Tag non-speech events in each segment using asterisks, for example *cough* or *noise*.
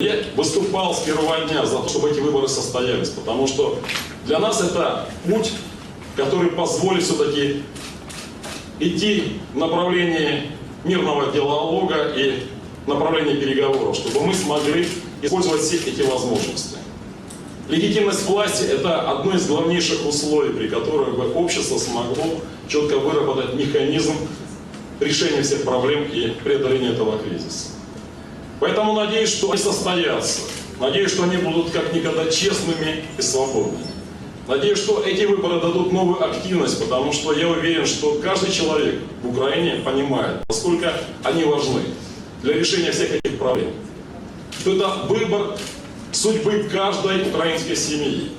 Я выступал с первого дня за то, чтобы эти выборы состоялись, потому что для нас это путь, который позволит все-таки идти в направлении мирного диалога и направлении переговоров, чтобы мы смогли использовать все эти возможности. Легитимность власти – это одно из главнейших условий, при которых бы общество смогло четко выработать механизм решения всех проблем и преодоления этого кризиса. Поэтому надеюсь, что они состоятся. Надеюсь, что они будут как никогда честными и свободными. Надеюсь, что эти выборы дадут новую активность, потому что я уверен, что каждый человек в Украине понимает, насколько они важны для решения всех этих проблем. Что это выбор судьбы каждой украинской семьи.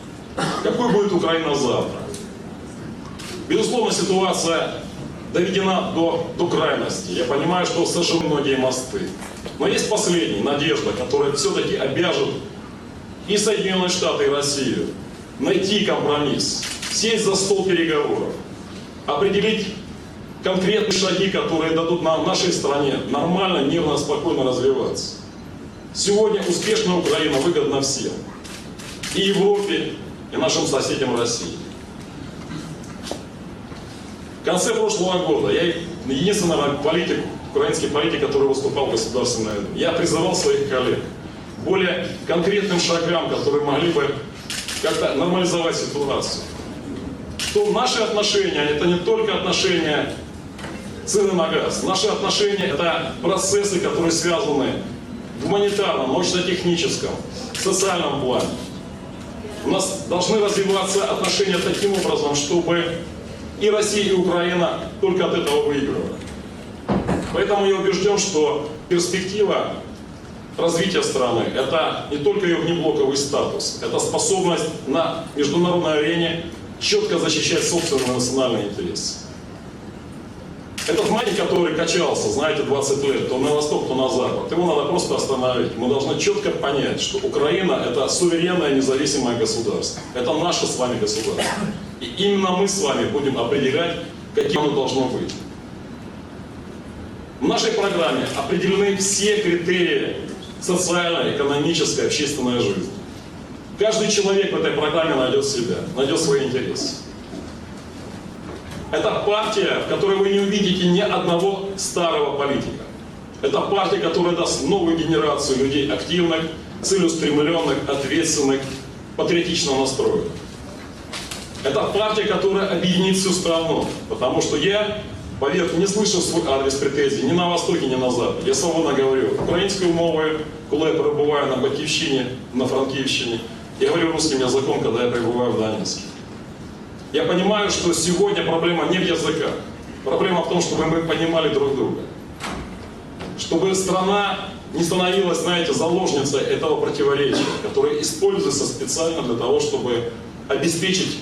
Какой будет Украина завтра? Безусловно, ситуация доведена до, до крайности. Я понимаю, что сожжены многие мосты. Но есть последняя надежда, которая все-таки обяжет и Соединенные Штаты, и Россию найти компромисс, сесть за стол переговоров, определить конкретные шаги, которые дадут нам, нашей стране нормально, мирно, спокойно развиваться. Сегодня успешная Украина выгодна всем. И Европе, и нашим соседям России. Конце прошлого года я единственный политик, украинский политик, который выступал в Государственной Думе, я призывал своих коллег более конкретным шагам, которые могли бы как-то нормализовать ситуацию. Что наши отношения, это не только отношения цены на газ. Наши отношения – это процессы, которые связаны в гуманитарном, научно-техническом, социальном плане. У нас должны развиваться отношения таким образом, чтобы и Россия, и Украина только от этого выигрывали. Поэтому я убежден, что перспектива развития страны – это не только ее внеблоковый статус, это способность на международной арене четко защищать собственные национальные интересы. Этот маятник, который качался, знаете, 20 лет, то на восток, то на запад, его надо просто остановить. Мы должны четко понять, что Украина – это суверенное независимое государство. Это наше с вами государство. И именно мы с вами будем определять, каким оно должно быть. В нашей программе определены все критерии социальной, экономической, общественной жизни. Каждый человек в этой программе найдет себя, найдет свои интересы. Это партия, в которой вы не увидите ни одного старого политика. Это партия, которая даст новую генерацию людей активных, целеустремленных, ответственных, патриотично настроенных. Это партия, которая объединит всю страну. Потому что я, поверьте, не слышу свой адрес претензий ни на Востоке, ни на Западе. Я свободно говорю українською мовою, коли я перебуваю на Батьківщині, на Франківщині. Я говорю русским языком, когда я пребываю в Донецке. Я понимаю, что сегодня проблема не в языках. Проблема в том, чтобы мы понимали друг друга. Чтобы страна не становилась, знаете, заложницей этого противоречия, которое используется специально для того, чтобы обеспечить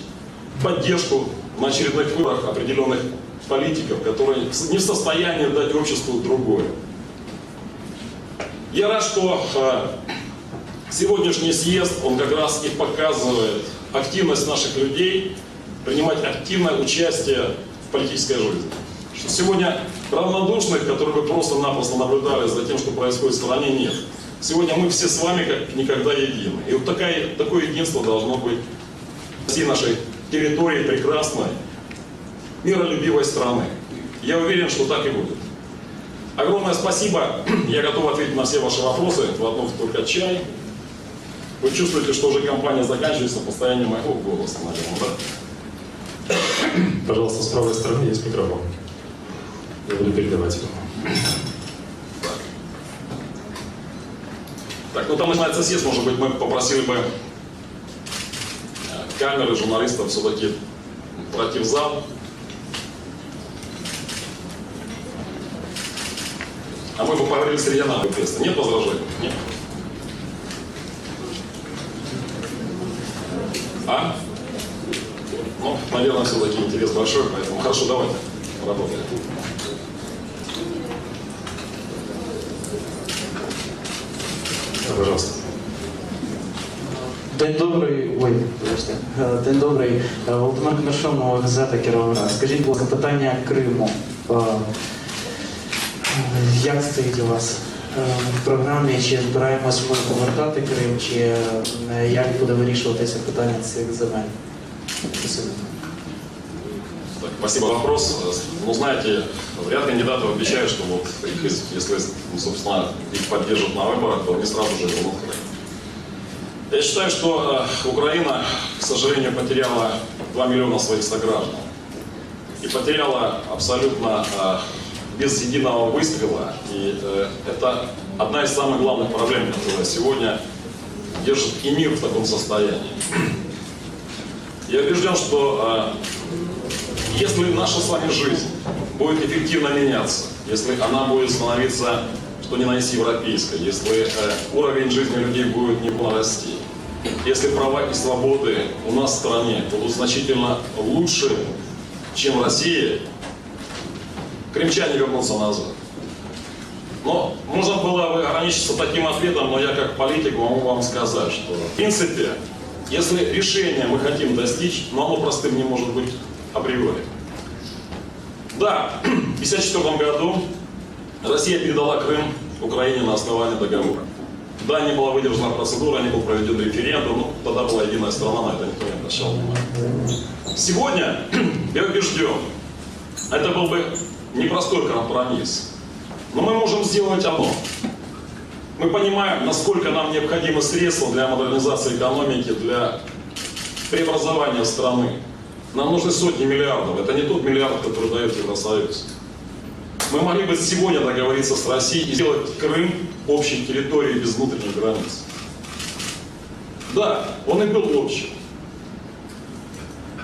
поддержку на очередных выборах определенных политиков, которые не в состоянии дать обществу другое. Я рад, что э, сегодняшний съезд, он как раз и показывает активность наших людей, принимать активное участие в политической жизни. Что сегодня равнодушных, которые вы просто-напросто наблюдали за тем, что происходит в стране, нет. Сегодня мы все с вами как никогда едины. И вот такая, такое единство должно быть всей нашей территории прекрасной, миролюбивой страны. Я уверен, что так и будет. Огромное спасибо. *clears throat* Я готов ответить на все ваши вопросы. Вопрос только чай. Вы чувствуете, что уже кампания заканчивается по состоянию моего голоса, наверное, да? Пожалуйста, с правой стороны есть микрофон. Я буду передавать его. Так, ну там начинается съезд, может быть, мы попросили бы э, камеры журналистов все-таки пройти в зал. А мы бы поговорили с региональным прессой. Нет возражений? Нет. А? Ну, наверное, все-таки интерес большой, поэтому хорошо, давайте работаем. Да, пожалуйста. День добрий. Ой, вибачте. Е, День добрий. Е, Володимир Кмершов, нова газета Кіровоград. Скажіть, будь ласка, питання Криму. Е, Як стоїть у вас в програмі, чи збираємось ми повертати Крим, чи як буде вирішуватися питання цих земель? Спасибо. Так, спасибо за вопрос. Ну, знаете, ряд кандидатов обещают, что вот их, если, ну, собственно, их поддержат на выборах, то они сразу же вернут Крым. Я считаю, что э, Украина, к сожалению, потеряла 2 миллиона своих сограждан. И потеряла абсолютно э, без единого выстрела. И э, это одна из самых главных проблем, которая сегодня держит и мир в таком состоянии. Я убежден, что э, если наша с вами жизнь будет эффективно меняться, если она будет становиться, что ни на европейской, если э, уровень жизни людей будет не расти, если права и свободы у нас в стране будут значительно лучше, чем в России, крымчане вернутся назад. Но можно было бы ограничиться таким ответом, но я как политик могу вам сказать, что в принципе, если решение мы хотим достичь, но оно простым не может быть априори. Да, в 1954 году Россия передала Крым Украине на основании договора. Да, не была выдержана процедура, не был проведен референдум, но тогда была единая страна, на это никто не обращал внимания. Сегодня, *clears throat* я убежден, это был бы непростой компромисс. Но мы можем сделать одно. Мы понимаем, насколько нам необходимы средства для модернизации экономики, для преобразования страны. Нам нужны сотни миллиардов. Это не тот миллиард, который дает Евросоюз. Мы могли бы сегодня договориться с Россией и сделать Крым общей территорией без внутренних границ. Да, он и был общим.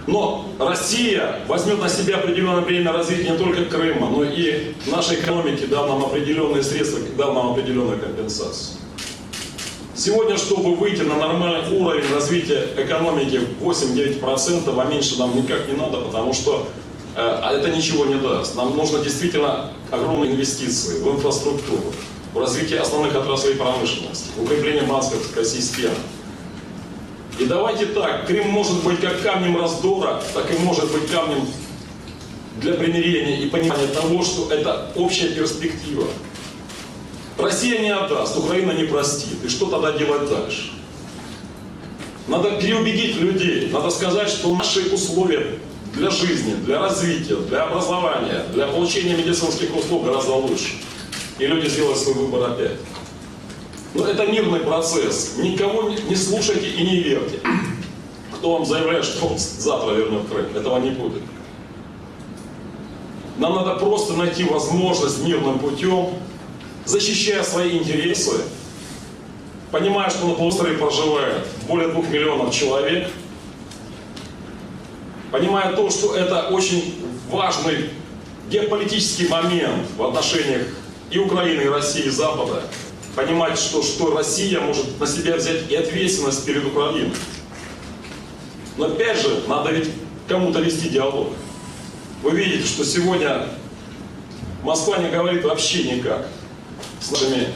Но Россия возьмет на себя определенное время развития не только Крыма, но и нашей экономики, дав нам определенные средства, дав нам определенную компенсацию. Сегодня, чтобы выйти на нормальный уровень развития экономики 8-9%, а меньше нам никак не надо, потому что э, это ничего не даст. Нам нужно действительно огромные инвестиции в инфраструктуру, в развитие основных отраслей промышленности, в укрепление банковской системы. И давайте так, Крым может быть как камнем раздора, так и может быть камнем для примирения и понимания того, что это общая перспектива. Россия не отдаст, Украина не простит. И что тогда делать дальше? Надо переубедить людей, надо сказать, что наши условия для жизни, для развития, для образования, для получения медицинских услуг гораздо лучше. И люди сделают свой выбор опять. Но это мирный процесс. Никого не слушайте и не верьте. Кто вам заявляет, что он завтра вернет Крым. Этого не будет. Нам надо просто найти возможность мирным путем, защищая свои интересы, понимая, что на полуострове проживает более двух миллионов человек, понимая то, что это очень важный геополитический момент в отношениях и Украины, и России, и Запада, понимать, что, что Россия может на себя взять и ответственность перед Украиной. Но опять же, надо ведь кому-то вести диалог. Вы видите, что сегодня Москва не говорит вообще никак с нашими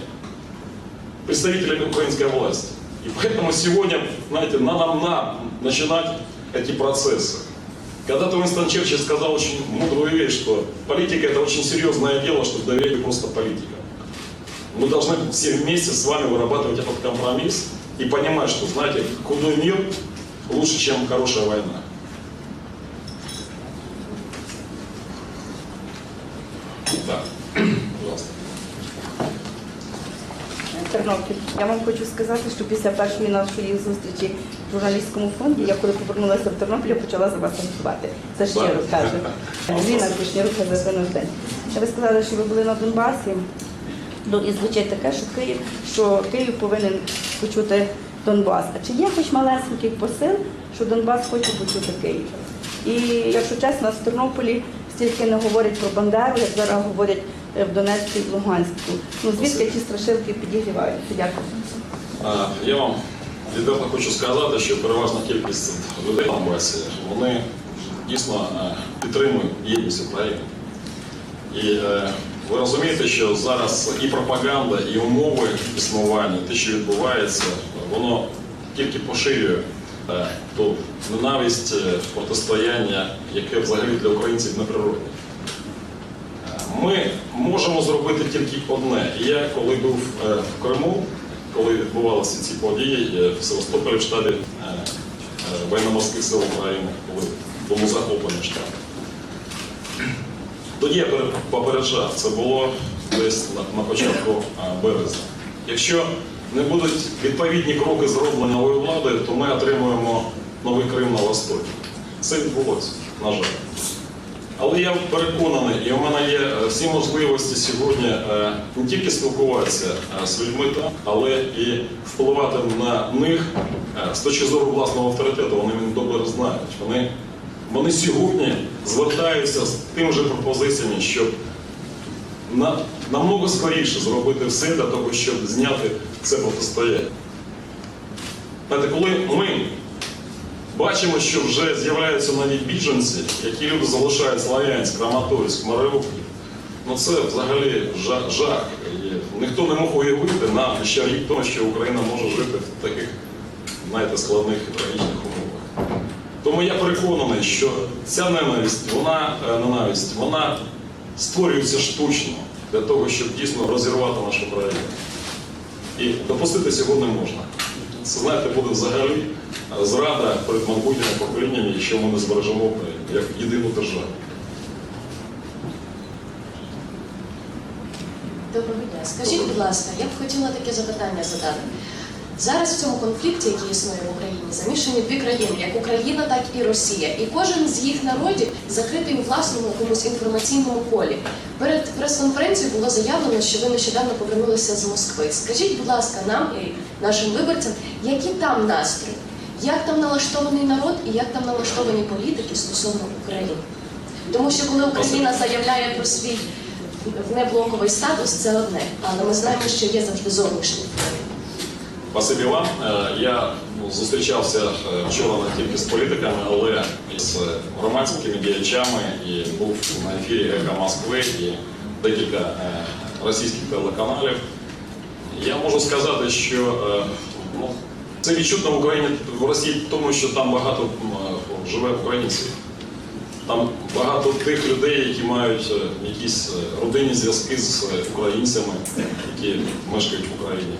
представителями украинской власти. И поэтому сегодня, знаете, надо нам на- начинать эти процессы. Когда-то Уинстон Черчилль сказал очень мудрую вещь, что политика это очень серьезное дело, чтобы доверять просто политикам. Мы должны все вместе с вами вырабатывать этот компромисс и понимать, что, знаете, худой мир лучше, чем хорошая война. Да, пожалуйста. Тернопіль. Я вам хочу сказати, що після першої нашої зустрічі в журналістському фонді, я коли повернулася в Тернопіль, я почала за вас агітувати. Це щиро кажу. Зіна Кушніру за день. Ви сказали, що ви були на Донбасі. Ну, і звучить таке, що Київ, що Київ повинен почути Донбас. А чи є хоч малесенький посил, що Донбас хоче почути Київ? І якщо чесно, в Тернополі стільки не говорять про Бандеру, як зараз говорять е, в Донецьку і в Луганську. Ну звідки ті страшилки підігріваються? Дякую. А, Я вам відверто хочу сказати, що переважна кількість людей на Донбасі, вони дійсно е, підтримують єдність України. І е, ви розумієте, що зараз і пропаганда, і умови існування, те, що відбувається, воно тільки поширює е, ту ненависть, е, протистояння, яке взагалі для українців неприродне. Е, ми можемо зробити тільки одне. Я коли був в Криму, коли відбувалися ці події в Севастополі в штабі военно-морських сил України, коли було захоплення штабу. Тоді я попереджав, це було десь на, початку березня. Якщо не будуть відповідні кроки зроблені новою владою, то ми отримуємо новий Крим на Востокі. Це відбулося, на жаль. Але я переконаний, і у мене є е, всі можливості сьогодні е, не тільки спілкуватися е, з людьми але і впливати на них з точки зору власного авторитету. Вони мене добре знають. Вони, вони сьогодні звертаються з тим же пропозиціями, щоб на, намного скоріше зробити все для того, щоб зняти це протистояння. Знаєте, коли ми бачимо, що вже з'являються нові біженці, які люди залишають Слов'янськ, Краматорськ, Маріуполь, ну це взагалі жах. жах. Ніхто не мог уявити нам ще рік тому, що Україна може жити в таких, знаєте, складних і трагічних. Тому я переконаний, що ця ненависть, вона е, ненависть, вона створюється штучно для того, щоб дійсно розірвати нашу країну. І допустити цього не можна. Це, знаєте, буде взагалі е, зрада перед майбутніми поколіннями, якщо ми не збережемо як єдину державу. Доброго дня. Скажіть, будь ласка, я б хотіла таке запитання задати. Зараз в цьому конфлікті, який існує в Україні, замішані дві країни, як Україна, так і Росія. І кожен з їх народів закритий у власному якомусь інформаційному полі. Перед прес-конференцією було заявлено, що ви нещодавно повернулися з Москви. Скажіть, будь ласка, нам і нашим виборцям, які там настрої, як там налаштований народ і як там налаштовані політики стосовно України? Тому що коли Україна заявляє про свій внеблоковий статус, це одне, але ми знаємо, що є завжди зовнішній. Спасибі вам. Е, Я ну, зустрічався е, вчора не тільки з політиками, але і з громадськими діячами і був на ефірі Еха Москви і декілька е, російських телеканалів. Я можу сказати, що ну, це відчутно в Україні в Росії, тому що там багато живе українців. Там багато тих людей, які мають якісь родинні зв'язки з українцями, які мешкають в Україні.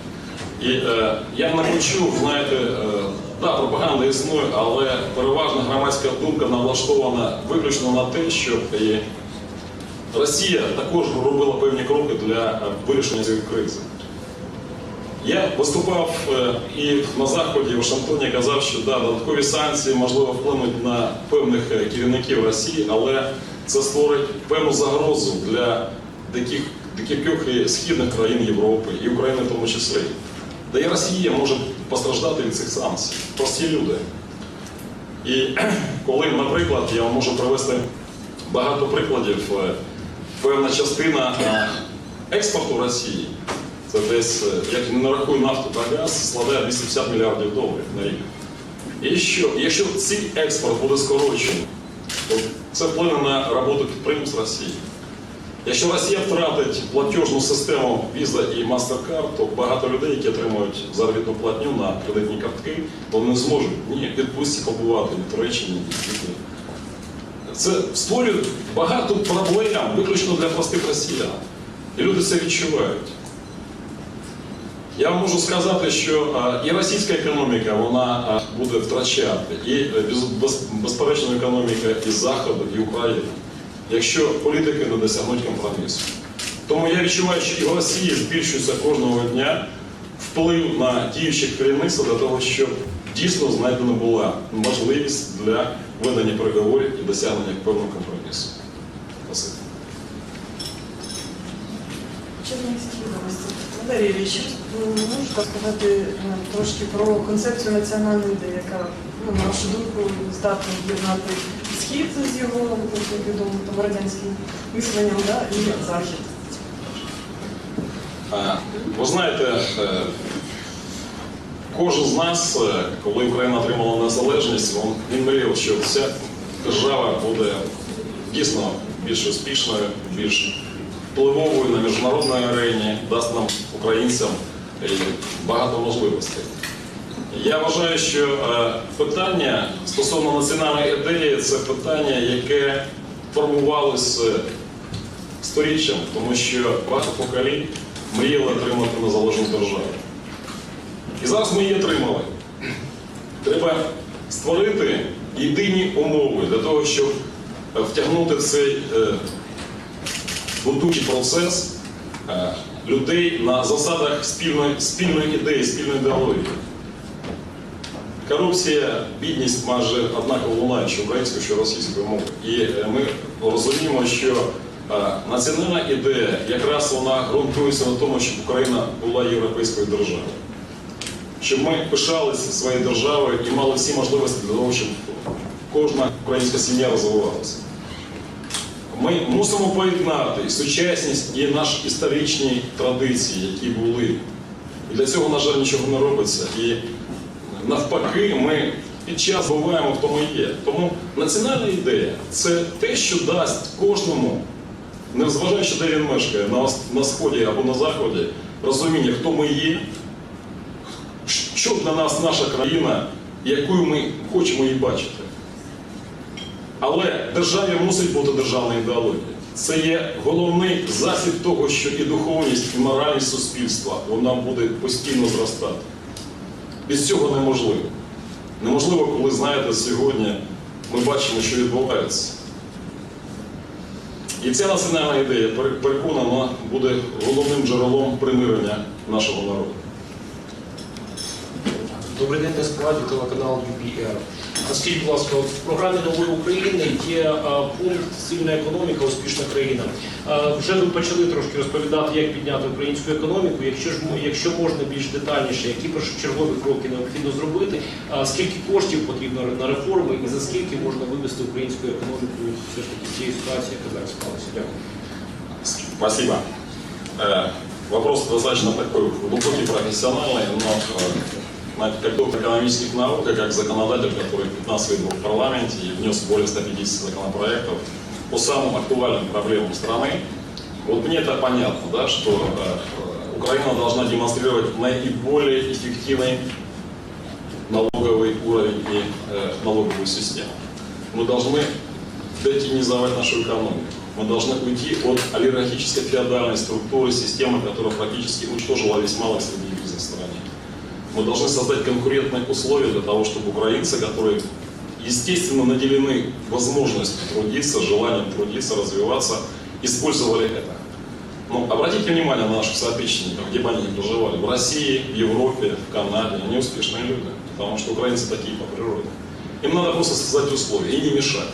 І е, я не почув, знаєте, е, да, пропаганда існує, але переважна громадська думка налаштована виключно на те, щоб і Росія також робила певні кроки для е, вирішення цієї кризи. Я виступав е, і на Заході, в Вашингтоні казав, що да, додаткові санкції можливо вплинуть на певних е, керівників Росії, але це створить певну загрозу для таких декількох східних країн Європи і України в тому числі. Та і Росія може постраждати від цих санкцій. Прості люди. І *clears throat* коли, наприклад, я вам можу привести багато прикладів, е, певна частина е, експорту Росії, це десь, е, як не рахую нафту та газ, складає 250 мільярдів доларів на рік. І що, якщо цей експорт буде скорочений, то це вплине на роботу підприємств Росії. Якщо Росія втратить платіжну систему Visa і MasterCard, то багато людей, які отримують заробітну платню на кредитні картки, вони не зможуть ні відпустці побувати, ні Туреччині, ні в Це створює багато проблем виключно для простих росіян. І люди це відчувають. Я вам можу сказати, що і російська економіка вона буде втрачати, і е, без, без, безперечно економіка і Заходу, і України, якщо політики не досягнуть компромісу. Тому я відчуваю, що і в Росії збільшується кожного дня вплив на діючих керівництва для того, щоб дійсно знайдена була можливість для ведення переговорів і досягнення певного компромісу. Спасибо. Валерій Ілліч, ви сказати трошки про концепцію національної ідеї, яка, ну, на вашу думку, здатна об'єднати схід з його там, радянським мисленням да, і захід. Е, Ви знаєте, е, кожен з нас, е, коли Україна отримала незалежність, він- мріяв, що ця держава буде дійсно більш успішною, більш впливовою на міжнародній арені, дасть нам, українцям, багато можливостей. Я вважаю, що е, питання стосовно національної ідеї це питання, яке формувалося сторіччям, тому що багато поколінь мріяли отримати незалежну державу. І зараз ми її отримали. Треба створити єдині умови для того, щоб е, втягнути в цей е, будучий процес е, людей на засадах спільної, спільної ідеї, спільної ідеології. Корупція, бідність майже однаково лунає, що українською, що російською мовою. І е, ми розуміємо, що е, національна ідея якраз вона ґрунтується на тому, щоб Україна була європейською державою. Щоб ми пишалися своєю державою і мали всі можливості для того, щоб кожна українська сім'я розвивалася. Ми мусимо поєднати сучасність і наші історичні традиції, які були. І для цього, на жаль, нічого не робиться. І навпаки, ми під час буваємо, хто ми є. Тому національна ідея це те, що дасть кожному, незважаючи, де він мешкає, на, сході або на заході, розуміння, хто ми є, що для нас наша країна, якою ми хочемо її бачити. Але державі мусить бути державна ідеологія. Це є головний засіб того, що і духовність, і моральність суспільства вона буде постійно зростати. Без цього неможливо. Неможливо, коли знаєте, сьогодні ми бачимо, що відбувається. І ця національна ідея, переконана, буде головним джерелом примирення нашого народу. Добрий день, я справді телеканал UPR. Скажіть, будь ласка, в програмі Нової України є пункт Сильна економіка, успішна країна. Вже ви почали трошки розповідати, як підняти українську економіку. Якщо ж якщо можна більш детальніше, які першочергові кроки необхідно зробити, скільки коштів потрібно на реформи і за скільки можна вивести українську економіку все ж таки з цієї ситуації, яка зараз склалася? Дякую. Спасибо. Э, Вопрос достаточно такой глубокий, профессиональный, но как доктор экономических наук, как законодатель, который 15 лет в парламенте и внес более 150 законопроектов по самым актуальным проблемам страны, вот мне это понятно, да, что э, Украина должна демонстрировать наиболее эффективный налоговый уровень и э, налоговую систему. Мы должны детинизовать нашу экономику. Мы должны уйти от олигархической феодальной структуры, системы, которая практически уничтожила весь малый средний бизнес в стране. Мы должны создать конкурентные условия для того, чтобы украинцы, которые естественно наделены возможностью трудиться, желанием трудиться, развиваться, использовали это. Но обратите внимание на наших соотечественников, где бы они ни проживали, в России, в Европе, в Канаде, они успешные люди, потому что украинцы такие по природе. Им надо просто создать условия и не мешать.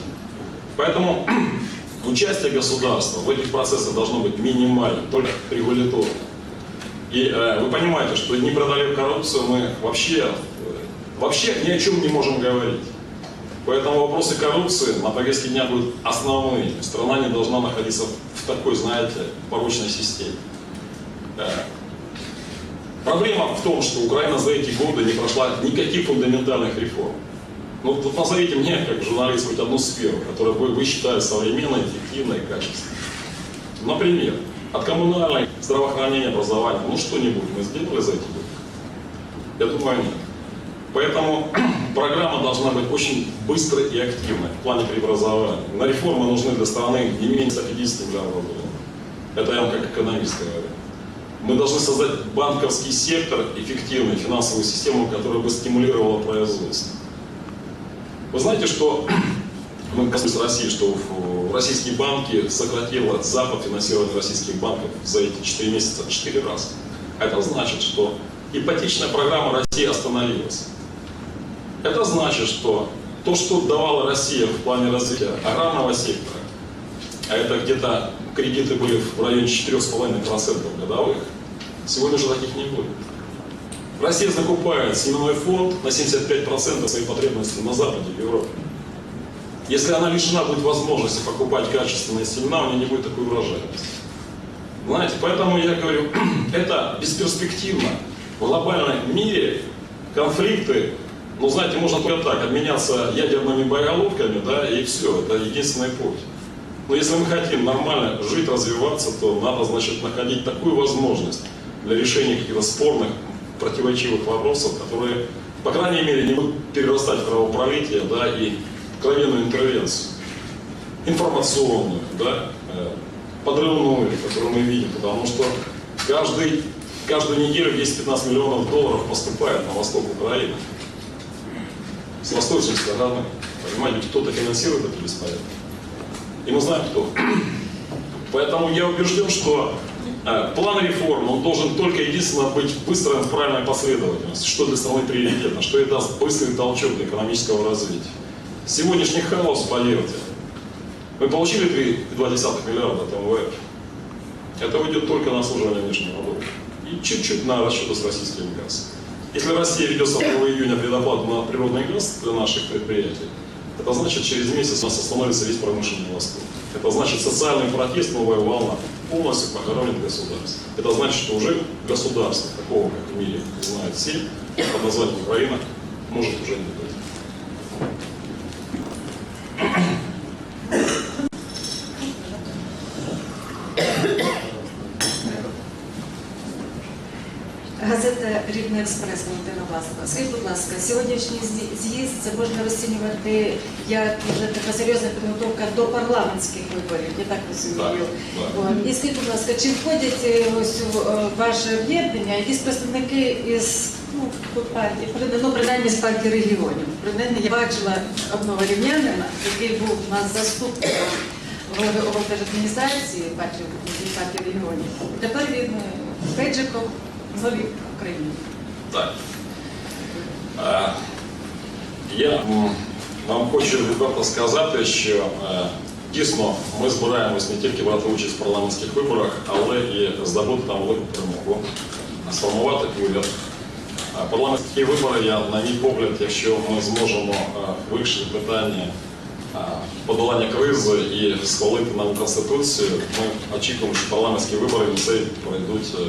Поэтому *clears throat* участие государства в этих процессах должно быть минимальным, только регуляторным. И э, вы понимаете, что не преодолев коррупцию, мы вообще, э, вообще ни о чем не можем говорить. Поэтому вопросы коррупции на повестке дня будут основными. Страна не должна находиться в такой, знаете, порочной системе. Э, Проблема в том, что Украина за эти годы не прошла никаких фундаментальных реформ. Ну, вот назовите мне, как журналист, хоть одну сферу, которую вы, вы считаете современной, эффективной и качественной. Например, от коммунальной, здравоохранения, образования, ну что-нибудь мы сделали за эти годы? Я думаю, нет. Поэтому *clears throat* программа должна быть очень быстрой и активной в плане преобразования. На реформы нужны для страны не менее 150 миллиардов долларов. Это я вам как экономист говорю. Мы должны создать банковский сектор, эффективную финансовую систему, которая бы стимулировала производство. Вы знаете, что *clears throat* мы касаемся России, что в российские банки сократило Запад финансирование российских банков за эти 4 месяца 4 раза. Это значит, что ипотечная программа России остановилась. Это значит, что то, что давала Россия в плане развития аграрного сектора, а это где-то кредиты были в районе 4,5% годовых, сегодня уже таких не будет. Россия закупает семенной фонд на 75% своей потребности на Западе, в Европе. Если она лишена будет возможности покупать качественные семена, у нее не будет такой урожайности. Знаете, поэтому я говорю, *clears throat* это бесперспективно. В глобальном мире конфликты, ну, знаете, можно только так, обменяться ядерными боеголовками, да, и все, это единственный путь. Но если мы хотим нормально жить, развиваться, то надо, значит, находить такую возможность для решения каких-то спорных, противоречивых вопросов, которые, по крайней мере, не будут перерастать в кровопролитие, да, и кровенную интервенцию информационную, да, э, подрывную, которую мы видим, потому что каждый, каждую неделю 10-15 миллионов долларов поступает на восток Украины. С восточной стороны. Понимаете, кто-то финансирует это беспорядок. И мы знаем, кто. Поэтому я убежден, что э, план реформ, он должен только единственно быть выстроен в правильной последовательности, что для страны приоритетно, что и даст быстрый толчок для экономического развития. Сегодняшний хаос, поверьте, мы получили 3,2 миллиарда от МВФ. Это уйдет только на обслуживание внешнего долга. И чуть-чуть на расчеты с российским газом. Если Россия ведет с 2 июня предоплату на природный газ для наших предприятий, это значит, через месяц у нас остановится весь промышленный восток. Это значит, социальный протест, новая волна полностью похоронит государство. Это значит, что уже государство, такого, как в мире знают все, под названием Украина, может уже не быть. Газета Рівний експрес Валентина Власова. Скажіть, будь ласка, сьогоднішній з'їзд це можна розцінювати як вже така серйозна підготовка до парламентських виборів, я так розумію. І скажіть, будь ласка, чи входять е, ось у е, ваше об'єднання якісь представники із ну, партії, ну, принаймні з партії регіонів. Принаймні я бачила одного рівнянина, який був у нас заступником голови облдержадміністрації партії, партії регіонів. Тепер він е, Главі України. Так. Е, Я вам хочу відверто сказати, що е, дійсно ми збираємось не тільки брати участь в парламентських виборах, але і здобути там велику перемогу, сформувати уряд. Парламентські вибори, я, на мій погляд, якщо ми зможемо е, вирішити питання е, подолання кризи і схвалити нам конституцію, ми очікуємо, що парламентські вибори в цей пройдуть е,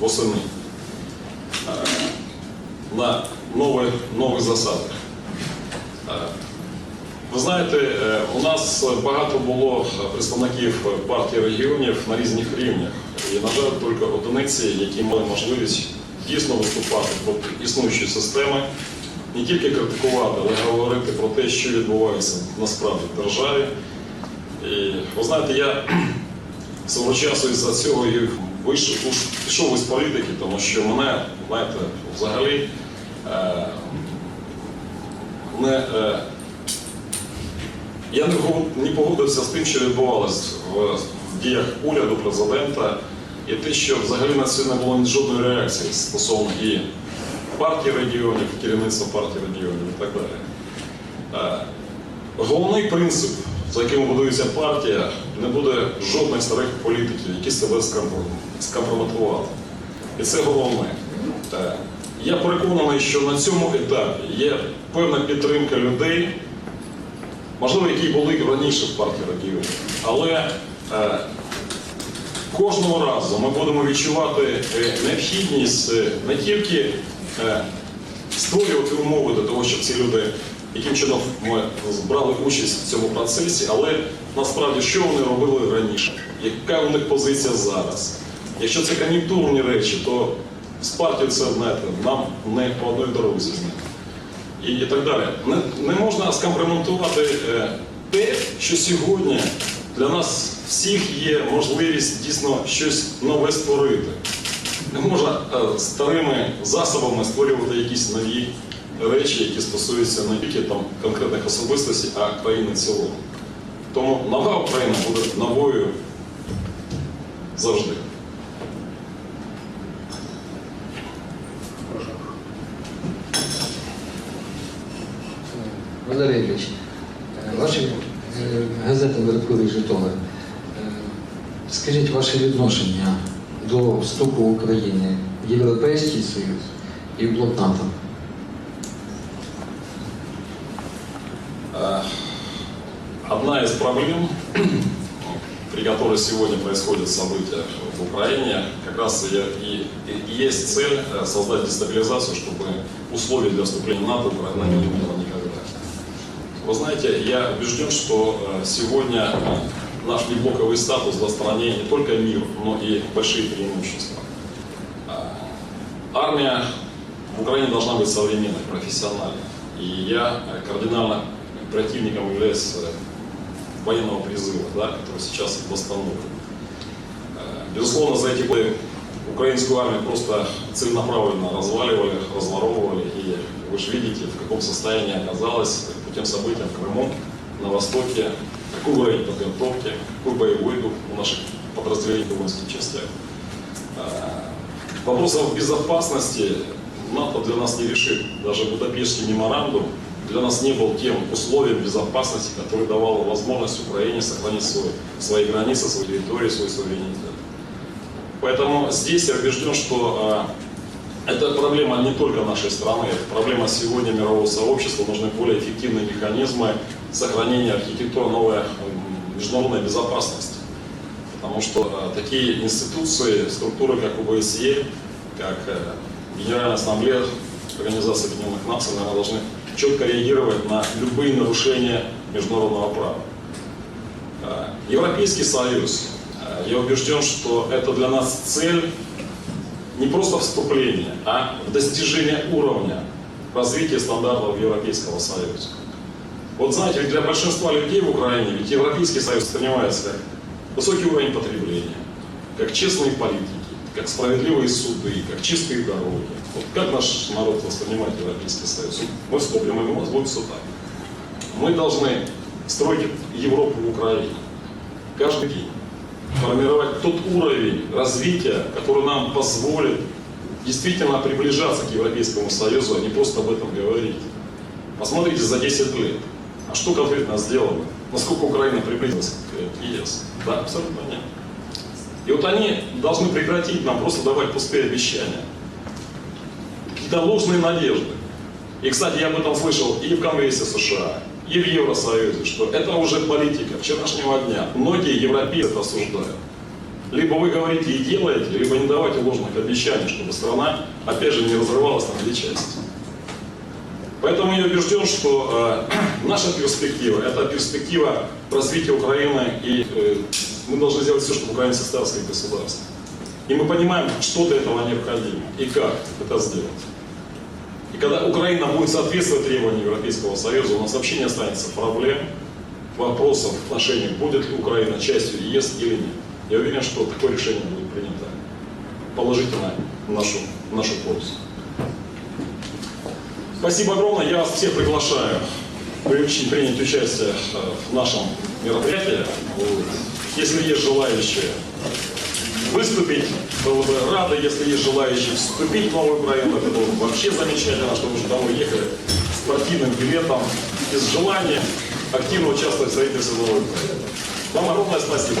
восени е, на нові, нових засадах. Е, Ви знаєте, е, у нас багато було представників партії регіонів на різних рівнях. І, на жаль, тільки одиниці, які мали можливість дійсно виступати проти існуючої системи, не тільки критикувати, але й говорити про те, що відбувається насправді в державі. І ви знаєте, я *clears throat* свого часу із-за цього і вийшов, пішов із політики, тому що мене, знаєте, взагалі е, не, е, я не, не погодився з тим, що відбувалось в, в діях уряду, президента, і те, що взагалі на це не було жодної реакції стосовно і партії регіонів, керівництва партії регіонів і так далі. Е, Головний принцип, за яким будується партія, не буде жодних старих політиків, які себе скомпрометували. І це головне. Е, Я переконаний, що на цьому етапі є певна підтримка людей, можливо, які були раніше в партії регіонів. Але е, кожного разу ми будемо відчувати е, необхідність не тільки створювати умови для того, щоб ці люди, яким чином ми брали участь в цьому процесі, але насправді що вони робили раніше, яка у них позиція зараз. Якщо це кон'юнктурні речі, то з партією це знаєте, нам не по одній дорозі. І, і так далі. Не, не можна скомпроментувати е, те, що сьогодні для нас всіх є можливість дійсно щось нове створити. Не можна е, старими засобами створювати якісь нові речі, які стосуються не тільки там конкретних особистостей, а країни в цілому. Тому нова Україна буде новою завжди. Валерій Ілліч, е, ваші е, газета Меркурій Житомир. Е, Скажіть ваше відношення до вступу України в Європейський Союз і в блок НАТО. Одна из проблем, *clears throat* при которой сегодня происходят события в Украине, как раз и, и- и есть цель э, создать дестабилизацию, чтобы условий для вступления в НАТО Украина не имела никогда. Вы знаете, я убежден, что э, сегодня э, наш неблоковый статус даст стране не только мир, но и большие преимущества. Армия в Украине должна быть современной, профессиональной. И я кардинально противником являюсь военного призыва, да, который сейчас восстановлен. Э, Безусловно, за эти годы украинскую армию просто целенаправленно разваливали, разворовывали. И вы же видите, в каком состоянии оказалась по тем событиям в Крыму, на Востоке, какой уровень подготовки, какой боевой дух у наших подразделений в воинских частях. Э, Вопросов безопасности НАТО для нас не решит. Даже Будапештский меморандум для нас не был тем условием безопасности, который давал возможность Украине сохранить свой, свои границы, свою территорию, свой суверенитет. Поэтому здесь я убежден, что э, это проблема не только нашей страны, это проблема сегодня мирового сообщества. Нужны более эффективные механизмы сохранения архитектуры новой м, международной безопасности. Потому что э, такие институции, структуры, как ОБСЕ, как э, Генеральная Ассамблея Организации Объединенных Наций, наверное, должны четко реагировать на любые нарушения международного права. Э, Европейский Союз, э, я убежден, что это для нас цель не просто вступления, а достижение уровня развития стандартов Европейского Союза. Вот знаете, для большинства людей в Украине, ведь Европейский Союз воспринимается как высокий уровень потребления, как честные политики, как справедливые суды, как чистые дороги. Вот как наш народ воспринимает Европейский Союз? Мы вступим, и у нас будет все. Мы должны строить Европу в Украине. Каждый день. Формировать тот уровень развития, который нам позволит действительно приближаться к Европейскому Союзу, а не просто об этом говорить. Посмотрите за 10 лет. А что конкретно сделано? Насколько Украина приблизилась к ЕС? Да, абсолютно нет. И вот они должны прекратить нам просто давать пустые обещания. Какие-то ложные надежды. И, кстати, я об этом слышал и в Конгрессе США, и в Евросоюзе, что это уже политика вчерашнего дня. Многие европейцы это осуждают. Либо вы говорите и делаете, либо не давайте ложных обещаний, чтобы страна, опять же, не разрывалась на две части. Поэтому я убежден, что э, *clears throat* наша перспектива – это перспектива развития Украины, и э, мы должны сделать все, чтобы Украина состоялась как государство. И мы понимаем, что для этого необходимо и как это сделать. И когда Украина будет соответствовать требованиям Европейского Союза, у нас вообще не останется проблем, вопросов в отношении, будет ли Украина частью ЕС или нет. Я уверен, что такое решение будет принято положительно в нашу, в нашу пользу. Спасибо огромное. Я вас всех приглашаю принять участие э, в нашем мероприятии. Если есть желающие выступить, было бы рада, если есть желающие вступить в новую Украину, это было бы вообще замечательно, чтобы уже домой ехали с партийным билетом, без желания активно участвовать в строительстве новой Украины. Вам огромное спасибо.